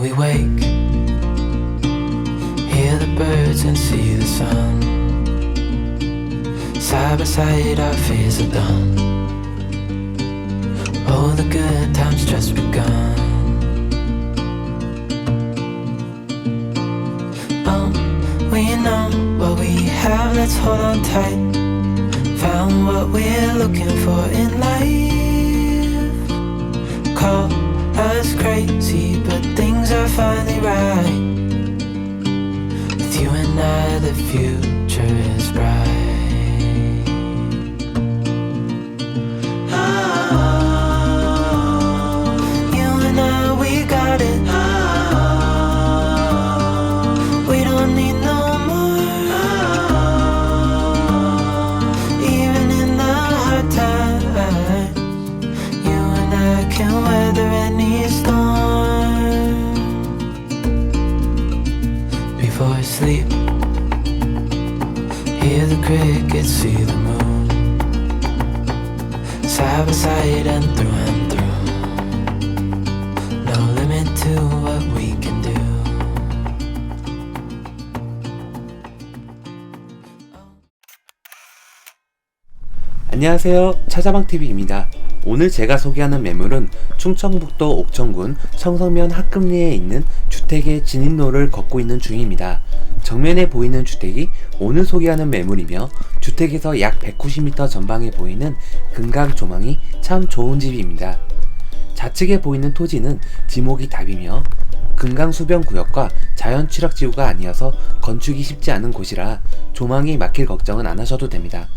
we wake, hear the birds and see the sun. Side by side, our fears are done. Oh, the good times just begun. Oh, we know what we have, let's hold on tight. Found what we're looking for in life. Call us crazy, but things are finally right. With you and I, the future is bright. Sleep, hear the crickets, see the moon. Side by side and through and through. No limit to what we can do. 안녕하세요. 차자방TV입니다. 오늘 제가 소개하는 매물은 충청북도 옥천군 청성면 합금리에 있는 주택의 진입로를 걷고 있는 중입니다. 정면에 보이는 주택이 오늘 소개하는 매물이며 주택에서 약 190m 전방에 보이는 금강 조망이 참 좋은 집입니다. 좌측에 보이는 토지는 지목이 답이며 금강 수변 구역과 자연 취락 지구가 아니어서 건축이 쉽지 않은 곳이라 조망이 막힐 걱정은 안 하셔도 됩니다.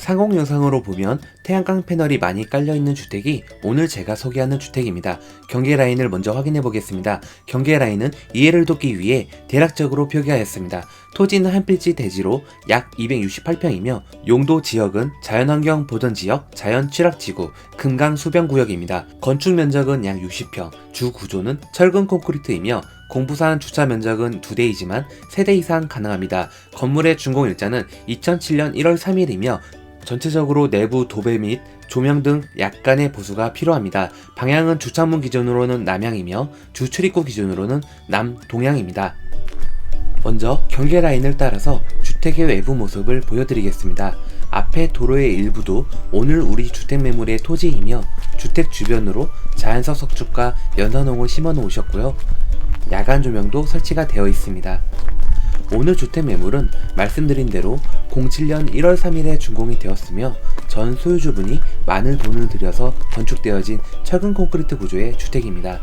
상공 영상으로 보면 태양광 패널이 많이 깔려 있는 주택이 오늘 제가 소개하는 주택입니다. 경계 라인을 먼저 확인해 보겠습니다. 경계 라인은 이해를 돕기 위해 대략적으로 표기하였습니다. 토지는 한 필지 대지로 약 268평이며 용도 지역은 자연환경 보전 지역, 자연 취락 지구, 금강 수변 구역입니다. 건축 면적은 약 60평, 주 구조는 철근 콘크리트이며 공부산 주차 면적은 2대이지만 3대 이상 가능합니다. 건물의 준공 일자는 2007년 1월 3일이며 전체적으로 내부 도배 및 조명 등 약간의 보수가 필요합니다. 방향은 주차문 기준으로는 남향이며 주출입구 기준으로는 남동향입니다. 먼저 경계 라인을 따라서 주택의 외부 모습을 보여드리겠습니다. 앞에 도로의 일부도 오늘 우리 주택 매물의 토지이며 주택 주변으로 자연석 석축과 연산홍을 심어 놓으셨고요. 야간 조명도 설치가 되어 있습니다. 오늘 주택 매물은 말씀드린 대로 07년 1월 3일에 준공이 되었으며 전 소유주분이 많은 돈을 들여서 건축되어진 철근 콘크리트 구조의 주택입니다.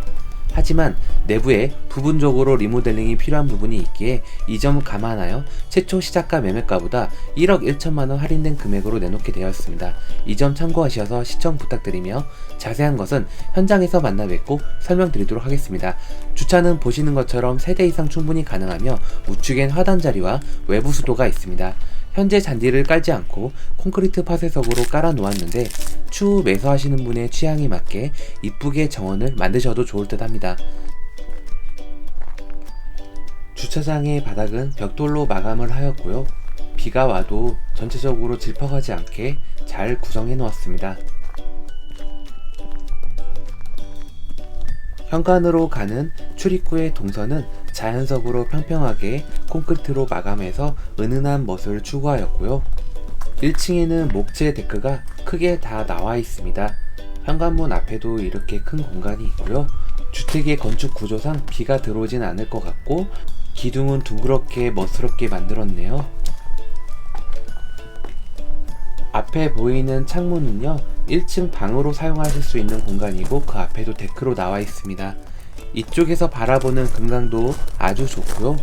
하지만 내부에 부분적으로 리모델링이 필요한 부분이 있기에 이 점 감안하여 최초 시작가 매매가보다 1억 1천만원 할인된 금액으로 내놓게 되었습니다. 이 점 참고하셔서 시청 부탁드리며 자세한 것은 현장에서 만나 뵙고 설명드리도록 하겠습니다. 주차는 보시는 것처럼 3대 이상 충분히 가능하며 우측엔 화단 자리와 외부 수도가 있습니다. 현재 잔디를 깔지 않고 콘크리트 파쇄석으로 깔아 놓았는데 추후 매수하시는 분의 취향에 맞게 이쁘게 정원을 만드셔도 좋을 듯 합니다. 주차장의 바닥은 벽돌로 마감을 하였고요. 비가 와도 전체적으로 질퍽하지 않게 잘 구성해 놓았습니다. 현관으로 가는 출입구의 동선은 자연석으로 평평하게 콘크리트로 마감해서 은은한 멋을 추구하였고요. 1층에는 목재 데크가 크게 다 나와 있습니다. 현관문 앞에도 이렇게 큰 공간이 있고요. 주택의 건축 구조상 비가 들어오진 않을 것 같고 기둥은 둥그렇게 멋스럽게 만들었네요. 앞에 보이는 창문은요 1층 방으로 사용하실 수 있는 공간이고 그 앞에도 데크로 나와 있습니다 이쪽에서 바라보는 금강도 아주 좋고요.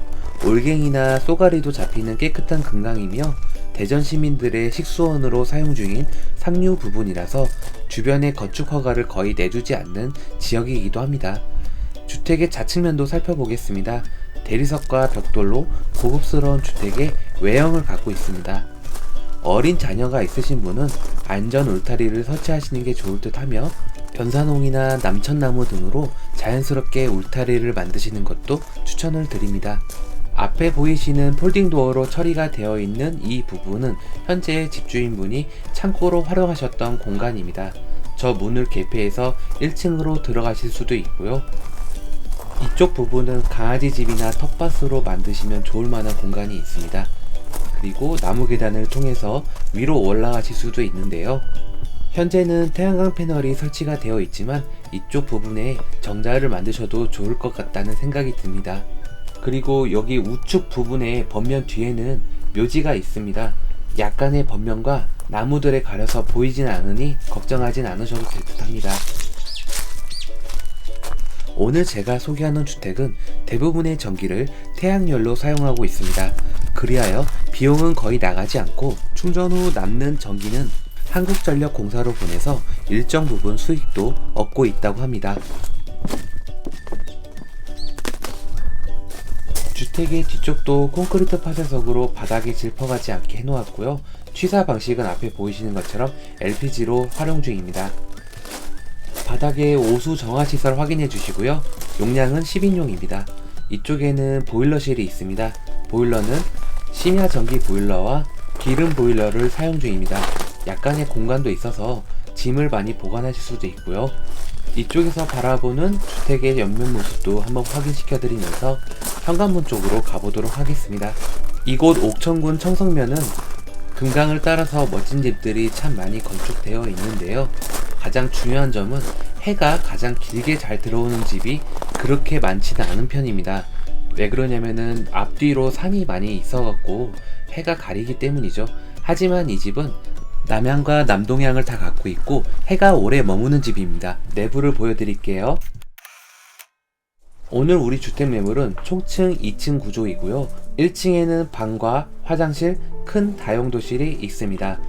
올갱이나 쏘가리도 잡히는 깨끗한 금강이며 대전 시민들의 식수원으로 사용 중인 상류 부분이라서 주변의 건축 허가를 거의 내주지 않는 지역이기도 합니다. 주택의 좌측면도 살펴보겠습니다. 대리석과 벽돌로 고급스러운 주택의 외형을 갖고 있습니다. 어린 자녀가 있으신 분은 안전 울타리를 설치하시는 게 좋을 듯 하며 연산홍이나 남천나무 등으로 자연스럽게 울타리를 만드시는 것도 추천을 드립니다. 앞에 보이시는 폴딩 도어로 처리가 되어 있는 이 부분은 현재 집주인분이 창고로 활용하셨던 공간입니다. 저 문을 개폐해서 1층으로 들어가실 수도 있고요. 이쪽 부분은 강아지 집이나 텃밭으로 만드시면 좋을 만한 공간이 있습니다. 그리고 나무 계단을 통해서 위로 올라가실 수도 있는데요. 현재는 태양광 패널이 설치가 되어 있지만 이쪽 부분에 정자를 만드셔도 좋을 것 같다는 생각이 듭니다. 그리고 여기 우측 부분에 번면 뒤에는 묘지가 있습니다. 약간의 번면과 나무들에 가려서 보이진 않으니 걱정하진 않으셔도 될 듯 합니다. 오늘 제가 소개하는 주택은 대부분의 전기를 태양열로 사용하고 있습니다. 그리하여 비용은 거의 나가지 않고 충전 후 남는 전기는 한국전력공사로 보내서 일정 부분 수익도 얻고 있다고 합니다. 주택의 뒤쪽도 콘크리트 파쇄석으로 바닥에 질퍼가지 않게 해놓았고요. 취사 방식은 앞에 보이시는 것처럼 LPG로 활용 중입니다. 바닥에 오수 정화 시설 확인해 주시고요. 용량은 10인용입니다. 이쪽에는 보일러실이 있습니다. 보일러는 심야 전기 보일러와 기름 보일러를 사용 중입니다. 약간의 공간도 있어서 짐을 많이 보관하실 수도 있고요. 이쪽에서 바라보는 주택의 옆면 모습도 한번 확인시켜 드리면서 현관문 쪽으로 가보도록 하겠습니다. 이곳 옥천군 청성면은 금강을 따라서 멋진 집들이 참 많이 건축되어 있는데요. 가장 중요한 점은 해가 가장 길게 잘 들어오는 집이 그렇게 많지는 않은 편입니다. 왜 그러냐면은 앞뒤로 산이 많이 있어갖고 해가 가리기 때문이죠. 하지만 이 집은 남향과 남동향을 다 갖고 있고 해가 오래 머무는 집입니다. 내부를 보여드릴게요. 오늘 우리 주택 매물은 총층 2층 구조이고요. 1층에는 방과 화장실, 큰 다용도실이 있습니다.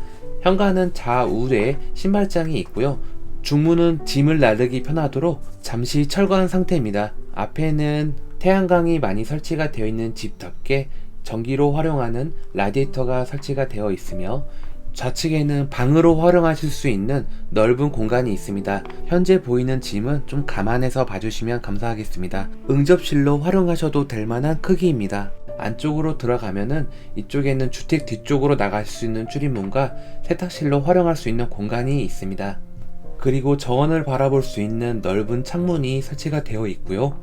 현관은 좌우에 신발장이 있고요. 중문은 짐을 나르기 편하도록 잠시 철거한 상태입니다. 앞에는 태양광이 많이 설치가 되어 있는 집답게 전기로 활용하는 라디에이터가 설치가 되어 있으며 좌측에는 방으로 활용하실 수 있는 넓은 공간이 있습니다. 현재 보이는 짐은 좀 감안해서 봐주시면 감사하겠습니다. 응접실로 활용하셔도 될 만한 크기입니다. 안쪽으로 들어가면은 이쪽에는 주택 뒤쪽으로 나갈 수 있는 출입문과 세탁실로 활용할 수 있는 공간이 있습니다. 그리고 정원을 바라볼 수 있는 넓은 창문이 설치가 되어 있고요.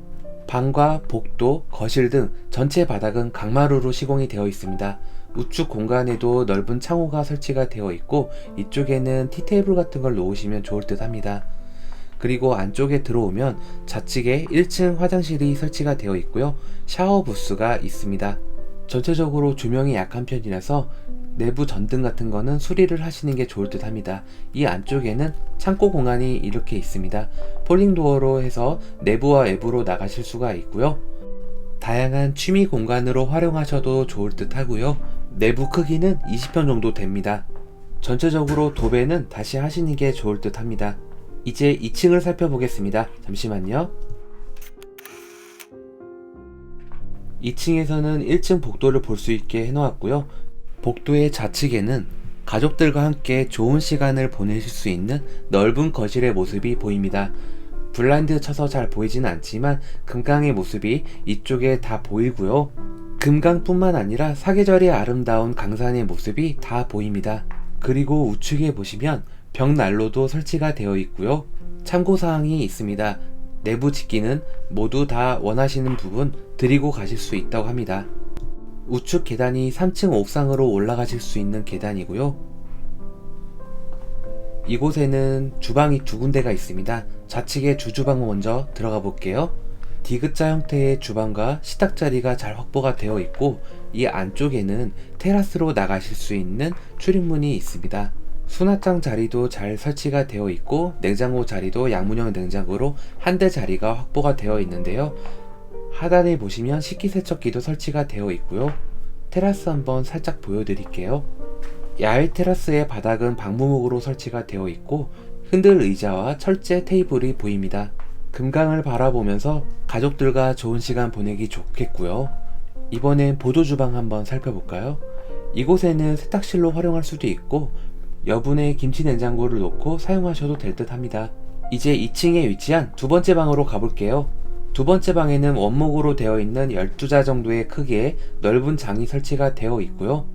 방과 복도, 거실 등 전체 바닥은 강마루로 시공이 되어 있습니다. 우측 공간에도 넓은 창호가 설치가 되어 있고 이쪽에는 티테이블 같은 걸 놓으시면 좋을 듯 합니다. 그리고 안쪽에 들어오면 좌측에 1층 화장실이 설치가 되어 있고요. 샤워 부스가 있습니다. 전체적으로 조명이 약한 편이라서 내부 전등 같은 거는 수리를 하시는 게 좋을 듯 합니다. 이 안쪽에는 창고 공간이 이렇게 있습니다. 폴링 도어로 해서 내부와 외부로 나가실 수가 있고요. 다양한 취미 공간으로 활용하셔도 좋을 듯 하고요. 내부 크기는 20평 정도 됩니다. 전체적으로 도배는 다시 하시는 게 좋을 듯 합니다. 이제 2층을 살펴보겠습니다. 잠시만요. 2층에서는 1층 복도를 볼 수 있게 해놓았고요. 복도의 좌측에는 가족들과 함께 좋은 시간을 보내실 수 있는 넓은 거실의 모습이 보입니다. 블라인드 쳐서 잘 보이진 않지만 금강의 모습이 이쪽에 다 보이고요. 금강뿐만 아니라 사계절의 아름다운 강산의 모습이 다 보입니다. 그리고 우측에 보시면 벽난로도 설치가 되어 있고요. 참고사항이 있습니다. 내부 집기는 모두 다 원하시는 부분 드리고 가실 수 있다고 합니다. 우측 계단이 3층 옥상으로 올라가실 수 있는 계단이고요. 이곳에는 주방이 두 군데가 있습니다. 좌측에 주주방 먼저 들어가 볼게요. 디귿자 형태의 주방과 식탁 자리가 잘 확보가 되어 있고 이 안쪽에는 테라스로 나가실 수 있는 출입문이 있습니다. 수납장 자리도 잘 설치가 되어 있고 냉장고 자리도 양문형 냉장고로 한 대 자리가 확보가 되어 있는데요. 하단에 보시면 식기세척기도 설치가 되어 있고요. 테라스 한번 살짝 보여드릴게요. 야외 테라스의 바닥은 방부목으로 설치가 되어 있고 흔들 의자와 철제 테이블이 보입니다. 금강을 바라보면서 가족들과 좋은 시간 보내기 좋겠고요. 이번엔 보조 주방 한번 살펴볼까요? 이곳에는 세탁실로 활용할 수도 있고 여분의 김치 냉장고를 놓고 사용하셔도 될 듯 합니다. 이제 2층에 위치한 두 번째 방으로 가볼게요. 두 번째 방에는 원목으로 되어 있는 12자 정도의 크기의 넓은 장이 설치가 되어 있고요.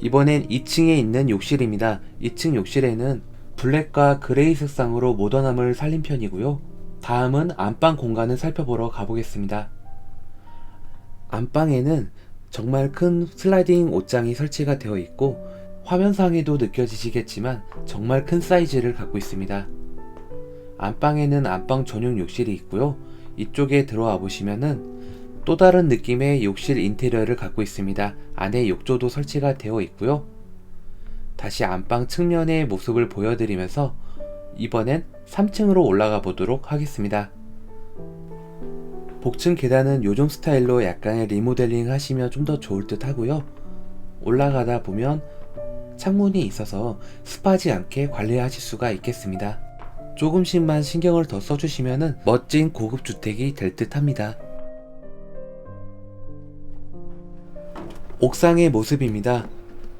이번엔 2층에 있는 욕실입니다. 2층 욕실에는 블랙과 그레이 색상으로 모던함을 살린 편이고요. 다음은 안방 공간을 살펴보러 가보겠습니다. 안방에는 정말 큰 슬라이딩 옷장이 설치가 되어 있고 화면상에도 느껴지시겠지만 정말 큰 사이즈를 갖고 있습니다. 안방에는 안방 전용 욕실이 있고요. 이쪽에 들어와 보시면은 또 다른 느낌의 욕실 인테리어를 갖고 있습니다. 안에 욕조도 설치가 되어 있고요. 다시 안방 측면의 모습을 보여드리면서 이번엔 3층으로 올라가 보도록 하겠습니다. 복층 계단은 요즘 스타일로 약간의 리모델링 하시면 좀 더 좋을 듯 하고요. 올라가다 보면 창문이 있어서 습하지 않게 관리하실 수가 있겠습니다. 조금씩만 신경을 더 써주시면 멋진 고급 주택이 될 듯 합니다. 옥상의 모습입니다.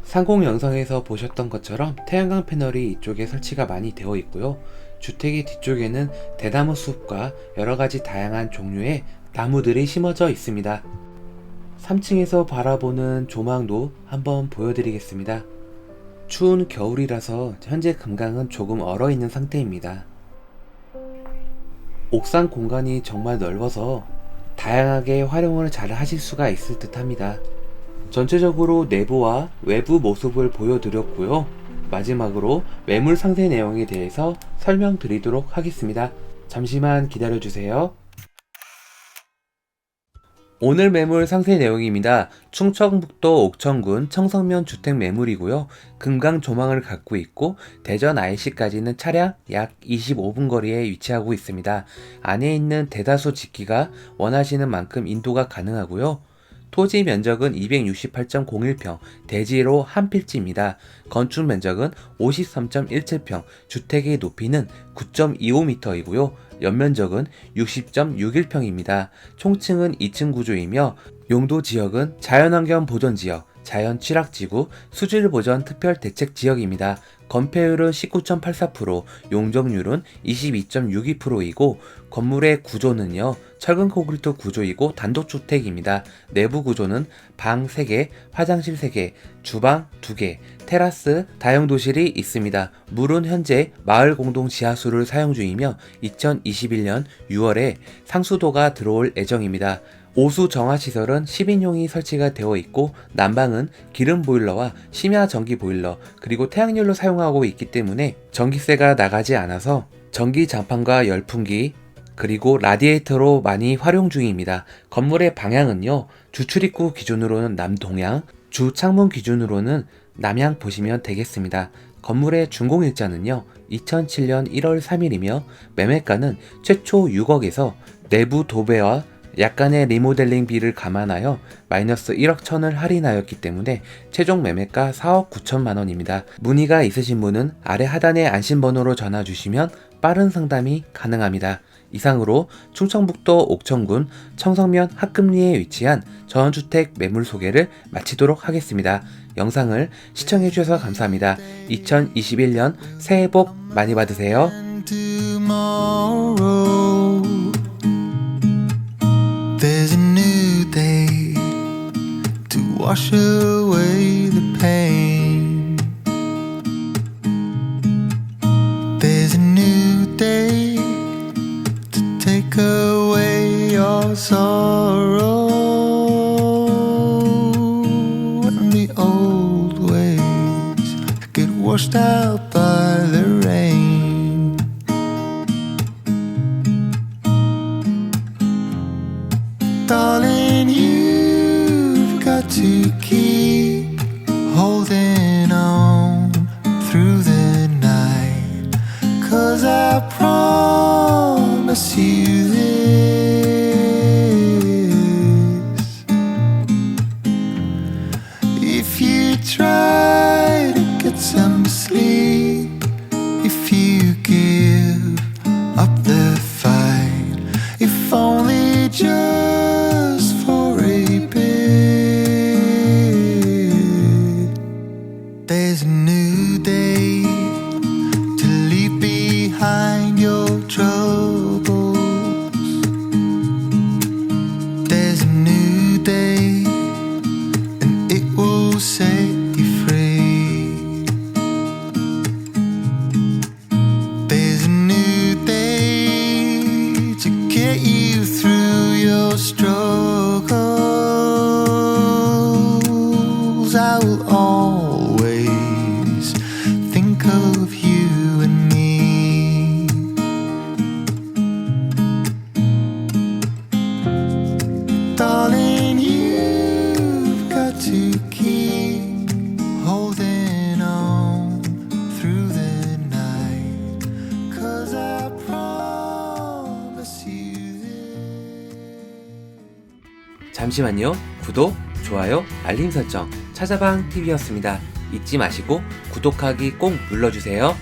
상공 영상에서 보셨던 것처럼 태양광 패널이 이쪽에 설치가 많이 되어 있고요. 주택의 뒤쪽에는 대나무 숲과 여러 가지 다양한 종류의 나무들이 심어져 있습니다. 3층에서 바라보는 조망도 한번 보여드리겠습니다. 추운 겨울이라서 현재 금강은 조금 얼어 있는 상태입니다. 옥상 공간이 정말 넓어서 다양하게 활용을 잘 하실 수가 있을 듯 합니다. 전체적으로 내부와 외부 모습을 보여드렸고요. 마지막으로 매물 상세 내용에 대해서 설명드리도록 하겠습니다. 잠시만 기다려주세요. 오늘 매물 상세 내용입니다. 충청북도 옥천군 청성면 주택 매물이고요. 금강 조망을 갖고 있고 대전 IC까지는 차량 약 25분 거리에 위치하고 있습니다. 안에 있는 대다수 집기가 원하시는 만큼 인도가 가능하고요. 토지 면적은 268.01평, 대지로 한 필지입니다. 건축 면적은 53.17평, 주택의 높이는 9.25m이고요. 연면적은 60.61평입니다. 총층은 2층 구조이며 용도 지역은 자연환경 보존 지역, 자연 취락지구, 수질 보전 특별 대책 지역입니다. 건폐율은 19.84%, 용적률은 22.62%이고 건물의 구조는요. 철근 콘크리트 구조이고 단독주택입니다. 내부 구조는 방 3개, 화장실 3개, 주방 2개, 테라스, 다용도실이 있습니다. 물은 현재 마을 공동 지하수를 사용 중이며 2021년 6월에 상수도가 들어올 예정입니다. 오수 정화 시설은 10인용이 설치가 되어 있고 난방은 기름 보일러와 심야 전기 보일러 그리고 태양열로 사용하고 있기 때문에 전기세가 나가지 않아서 전기 장판과 열풍기 그리고 라디에이터로 많이 활용 중입니다. 건물의 방향은요. 주 출입구 기준으로는 남동향, 주 창문 기준으로는 남향 보시면 되겠습니다. 건물의 준공일자는요. 2007년 1월 3일이며 매매가는 최초 6억에서 내부 도배와 약간의 리모델링비를 감안하여 마이너스 1억 천을 할인하였기 때문에 최종 매매가 4억 9천만 원입니다. 문의가 있으신 분은 아래 하단의 안심번호로 전화 주시면 빠른 상담이 가능합니다. 이상으로 충청북도 옥천군 청성면 합금리에 위치한 전원주택 매물 소개를 마치도록 하겠습니다. 영상을 시청해주셔서 감사합니다. 2021년 새해 복 많이 받으세요. wash away the pain. Sorrow and the old ways get washed out by the rain. 잠시만요. 구독, 좋아요, 알림 설정, 찾아방 TV였습니다. 잊지 마시고 구독하기 꼭 눌러주세요.